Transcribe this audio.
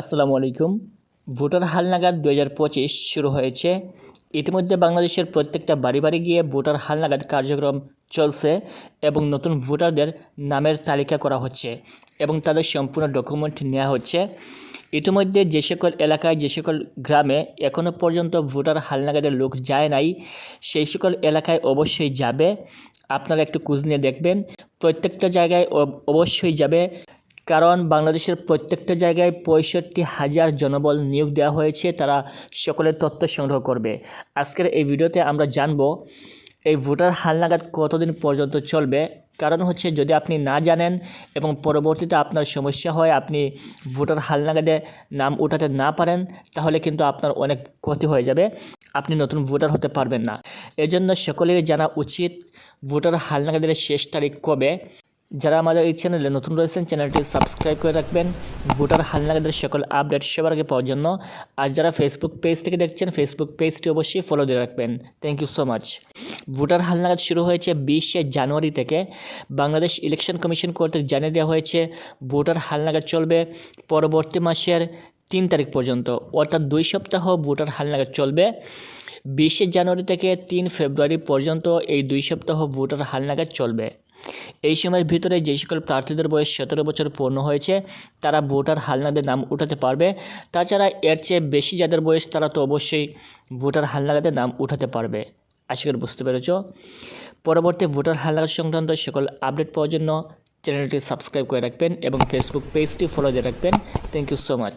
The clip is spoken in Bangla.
আসসালামু আলাইকুম। ভোটার হালনাগাদ দু হাজার পঁচিশ শুরু হয়েছে। ইতিমধ্যে বাংলাদেশের প্রত্যেকটা বাড়ি বাড়ি গিয়ে ভোটার হালনাগাদ কার্যক্রম চলছে এবং নতুন ভোটারদের নামের তালিকা করা হচ্ছে এবং তাদের সম্পূর্ণ ডকুমেন্ট নেওয়া হচ্ছে। ইতিমধ্যে যে সকল এলাকায়, যে সকল গ্রামে এখনও পর্যন্ত ভোটার হালনাগাদের লোক যায় নাই, সেই সকল এলাকায় অবশ্যই যাবে। আপনারা একটু খোঁজ নিয়ে দেখবেন। প্রত্যেকটা জায়গায় অবশ্যই যাবে। কারণ বাংলাদেশের প্রত্যেকটা জায়গায় পঁয়ষট্টি হাজার জনবল নিয়োগ দেওয়া হয়েছে, তারা সকলের তথ্য সংগ্রহ করবে। আজকের এই ভিডিওতে আমরা জানব, এই ভোটার হালনাগাদ কতদিন পর্যন্ত চলবে? কারণ হচ্ছে যদি আপনি না জানেন এবং পরবর্তীতে আপনার সমস্যা হয়, আপনি ভোটার হালনাগাদে নাম উঠাতে না পারেন, তাহলে কিন্তু আপনার অনেক ক্ষতি হয়ে যাবে। আপনি নতুন ভোটার হতে পারবেন না। এজন্য সকলেরই জানা উচিত, ভোটার হালনাগাদের শেষ তারিখ কবে? যারা আমাদের এই চ্যানেলে নতুন রয়েছেন, চ্যানেলটি সাবস্ক্রাইব করে রাখবেন। ভোটার হালনাগাদের সকল আপডেট সবার আগে পাওয়ার জন্য। আর যারা ফেসবুক পেজ থেকে দেখছেন ফেসবুক পেজটি অবশ্যই ফলো দিয়ে রাখবেন। Thank you so much voter হালনাগাদ শুরু হয়েছে বিশে জানুয়ারি থেকে। বাংলাদেশ ইলেকশন কমিশন কর্তৃক জানিয়ে দেওয়া হয়েছে, ভোটার হালনাগাদ চলবে পরবর্তী মাসের তিন তারিখ পর্যন্ত। অর্থাৎ দুই সপ্তাহ ভোটার হালনাগাদ চলবে। বিশে জানুয়ারি থেকে তিন ফেব্রুয়ারি পর্যন্ত এই দুই সপ্তাহ ভোটার হালনাগাদ চলবে। এই সময়ের ভিতরে যে সকল প্রার্থীদের বয়স সতেরো বছর পূর্ণ হয়েছে, তারা ভোটার হালনাগাদের নাম উঠাতে পারবে। তাছাড়া এর চেয়ে বেশি যাদের বয়স, তারা তো অবশ্যই ভোটার হালনাগাদের নাম উঠাতে পারবে। আশা করি বুঝতে পেরেছ। পরবর্তী ভোটার হালনাগাদ সংক্রান্ত সকল আপডেট পাওয়ার জন্য চ্যানেলটি সাবস্ক্রাইব করে রাখবেন এবং ফেসবুক পেজটি ফলো দিয়ে রাখবেন। Thank you so much